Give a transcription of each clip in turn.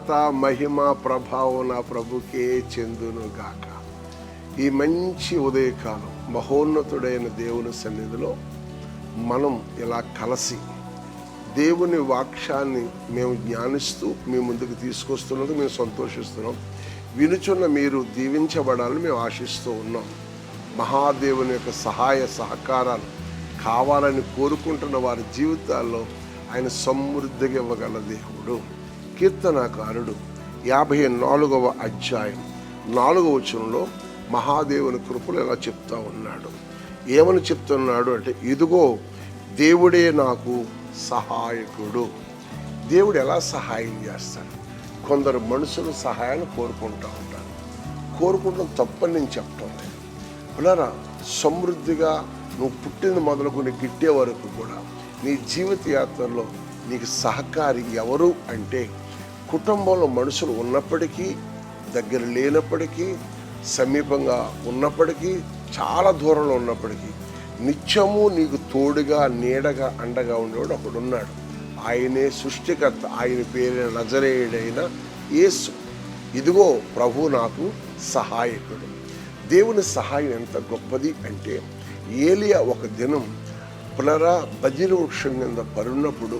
ఘనత మహిమ ప్రభావం నా ప్రభుకే చెందును గాక ఈ మంచి ఉదయకాలం మహోన్నతుడైన దేవుని సన్నిధిలో మనం ఇలా కలిసి దేవుని వాక్యాన్ని మేము జ్ఞానిస్తూ మీ ముందుకు తీసుకొస్తున్నందుకు మేము సంతోషిస్తున్నాం. వినుచున్న మీరు దీవించబడాలని మేము ఆశిస్తూ ఉన్నాం. మహాదేవుని యొక్క సహాయ సహకారాలు కావాలని కోరుకుంటున్న వారి జీవితాల్లో ఆయన సమృద్ధిగా ఇవ్వగల దేవుడు. కీర్తనాకారుడు. యాభై నాలుగవ అధ్యాయం. నాలుగవ వచనంలో మహాదేవుని కృపలు ఎలా చెప్తా ఉన్నాడు. ఏమని చెప్తున్నాడు అంటే ఇదిగో దేవుడే నాకు సహాయకుడు. దేవుడు ఎలా సహాయం చేస్తాడు? కొందరు మనుషులు సహాయాన్ని కోరుకుంటూ ఉంటారు. కోరుకుంటాం తప్పని నేను చెప్పటం లేదు సమృద్ధిగా నువ్వు పుట్టింది మొదలుకొని గిట్టే వరకు కూడా నీ జీవిత యాత్రలో నీకు సహకారి ఎవరు అంటే కుటుంబంలో మనుషులు ఉన్నప్పటికీ దగ్గర లేనప్పటికీ సమీపంగా ఉన్నప్పటికీ చాలా దూరంలో ఉన్నప్పటికీ నిత్యము నీకు తోడుగా నీడగా అండగా ఉండేవాడు ఒకడున్నాడు ఆయనే సృష్టికర్త ఆయన పేరైన నజరేయుడైన యేసు. ఇదిగో ప్రభు నాకు సహాయకుడు. దేవుని సహాయం ఎంత గొప్పది అంటే ఏలియా ఒక దినం పునరా బజిర వృక్షం కింద పరున్నప్పుడు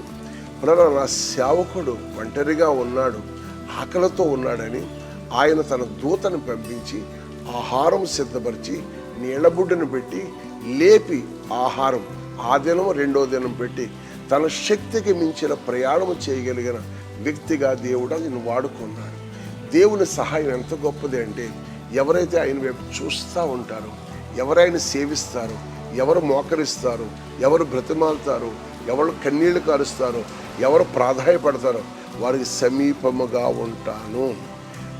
పునరా నా సేవకుడు ఒంటరిగా ఉన్నాడు ఆకలితో ఉన్నాడని ఆయన తన దూతను పంపించి ఆహారం సిద్ధపరిచి నీళ్ళబుడ్డను పెట్టి లేపి ఆహారం ఆ దినం రెండో దినం పెట్టి తన శక్తికి మించిన ప్రయాణం చేయగలిగిన వ్యక్తిగా దేవుడు నేను వాడుకున్నాడు. దేవుని సహాయం ఎంత గొప్పది అంటే ఎవరైతే ఆయన వైపు చూస్తూ ఉంటారో ఎవరైనా సేవిస్తారో ఎవరు మోకరిస్తారు ఎవరు బ్రతిమాలుతారో ఎవరు కన్నీళ్ళు కారుస్తారో ఎవరు ప్రాధాయపడతారో? వారికి సమీపముగా ఉంటాను.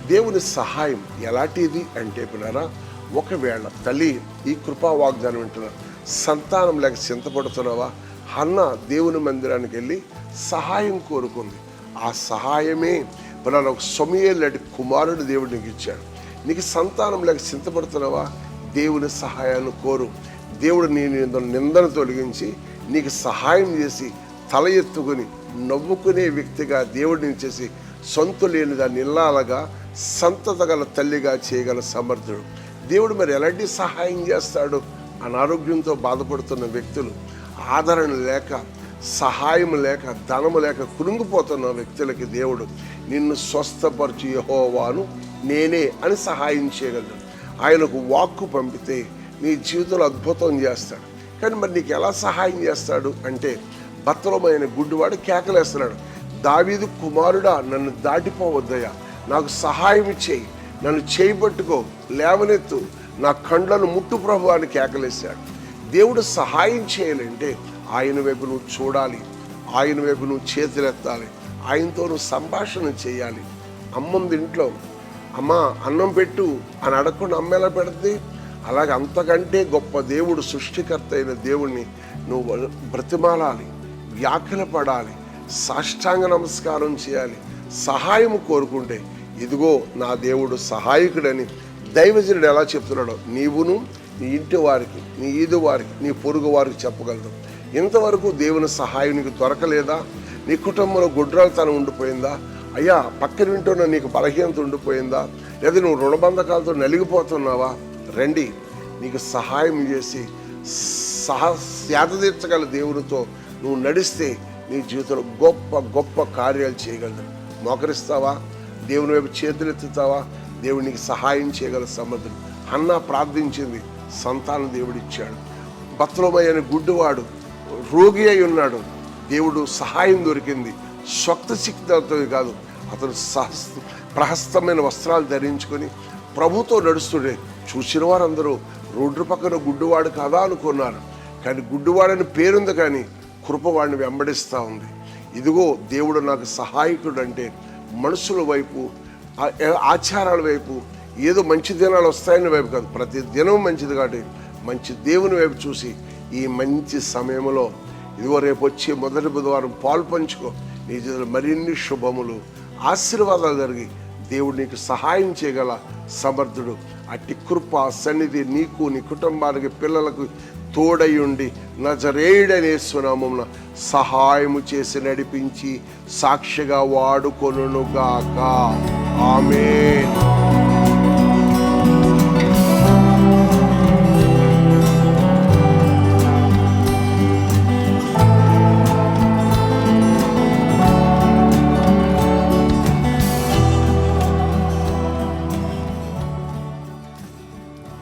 దేవుని సహాయం ఎలాంటిది అంటే పిల్లరా ఒకవేళ తల్లి ఈ కృపా వాగ్దానం వింటున్నా సంతానం లేక చింతపడుతున్నావా? అన్న దేవుని మందిరానికి వెళ్ళి సహాయం కోరుకుంది. ఆ సహాయమే పిల్లల ఒక లాంటి కుమారుడు దేవుడు నీకు ఇచ్చాడు. నీకు సంతానం లేక చింతపడుతున్నావా? దేవుని సహాయాన్ని కోరు. దేవుడు నీ నిందను తొలగించి నీకు సహాయం చేసి తల ఎత్తుకుని నవ్వుకునే వ్యక్తిగా దేవుడిని చేసి సొంత లేని దాన్ని ఇల్లాలగా సంతత గల తల్లిగా చేయగల సమర్థుడు. దేవుడు మరి ఎలాంటి సహాయం చేస్తాడు? అనారోగ్యంతో బాధపడుతున్న వ్యక్తులు ఆదరణ లేక సహాయం లేక ధనము లేక కురుంగిపోతున్న వ్యక్తులకి దేవుడు నిన్ను స్వస్థపరచు యహోవాను నేనే అని సహాయం చేయగలడు. ఆయనకు వాక్కు పంపితే నీ జీవితంలో అద్భుతం చేస్తాడు. కానీ మరి నీకు ఎలా సహాయం చేస్తాడు అంటే బత్తలమైన గుడ్డివాడు కేకలేస్తున్నాడు. దావీదు కుమారుడా నన్ను దాటిపోవద్దయ్యా. నాకు సహాయం చేయి నన్ను చేయబట్టుకో లేవనెత్తు. నా కండ్లను ముట్టు ప్రభు అని కేకలేశాడు. దేవుడు సహాయం చేయాలంటే ఆయన వైపు నువ్వు చూడాలి. ఆయన వైపు నువ్వు చేతులెత్తాలి. ఆయనతో నువ్వు సంభాషణ చేయాలి. అమ్మంది ఇంట్లో. అమ్మ అన్నం పెట్టు అని అడగకుండా అమ్మ ఎలా పెడుతుంది? అలాగే అంతకంటే గొప్ప దేవుడు సృష్టికర్త అయిన దేవుణ్ణి నువ్వు బ్రతిమాలాలి. వ్యాఖ్యలు పడాలి సాష్టాంగ నమస్కారం చేయాలి సహాయం కోరుకుంటే ఇదిగో నా దేవుడు సహాయకుడని దైవజనుడు ఎలా చెప్తున్నాడో నీవును నీ ఇంటి వారికి నీ ఈదు వారికి నీ పొరుగు వారికి చెప్పగలదు. ఇంతవరకు దేవుని సహాయం నీకు దొరకలేదా? నీ కుటుంబంలో గుడ్రాలతనం ఉండిపోయిందా? అయ్యా పక్కన వింటున్న నీకు బలహీనత ఉండిపోయిందా? లేదా నువ్వు రుణబంధకాలతో నలిగిపోతున్నావా? రండి నీకు సహాయం చేసి సహ శాత తీర్చగల దేవునితో నువ్వు నడిస్తే నీ జీవితంలో గొప్ప గొప్ప కార్యాలు చేయగలదు మోకరిస్తావా? దేవుని వైపు చేతులు ఎత్తుతావా దేవుడు నీకు సహాయం చేయగల సమర్థుడు అన్న ప్రార్థించింది. సంతానం దేవుడిచ్చాడు. అనే గుడ్డివాడు రోగి అయి ఉన్నాడు. దేవుడు సహాయం దొరికింది. స్వక్త శక్తితో కాదు అతను సహస్త ప్రహస్తమైన వస్త్రాలు ధరించుకొని ప్రభుతో నడుస్తుండే. చూసిన వారందరూ రోడ్డు పక్కన గుడ్డివాడు కదా అనుకున్నారు. కానీ గుడ్డివాడని పేరుంది కానీ కృప వాడిని వెంబడిస్తూ ఉంది. ఇదిగో దేవుడు నాకు సహాయకుడు అంటే మనుషుల వైపు ఆచారాల వైపు ఏదో మంచి దినాలు వస్తాయని వైపు కాదు. ప్రతి దినం మంచిది కాబట్టి మంచి దేవుని వైపు చూసి ఈ మంచి సమయంలో ఇదిగో రేపు వచ్చే మొదటి బుధవారం పాలు పంచుకో. నీ జీవితంలో మరిన్ని శుభములు. ఆశీర్వాదాలు జరిగి దేవుడు నీకు సహాయం చేయగల సమర్థుడు. అట్టి కృప సన్నిధి నీకు నీ కుటుంబానికి పిల్లలకు తోడయుండి నజరేయుడనే స్వనామమున సహాయము చేసి నడిపించి సాక్షిగా వాడుకొనుగాక ఆమె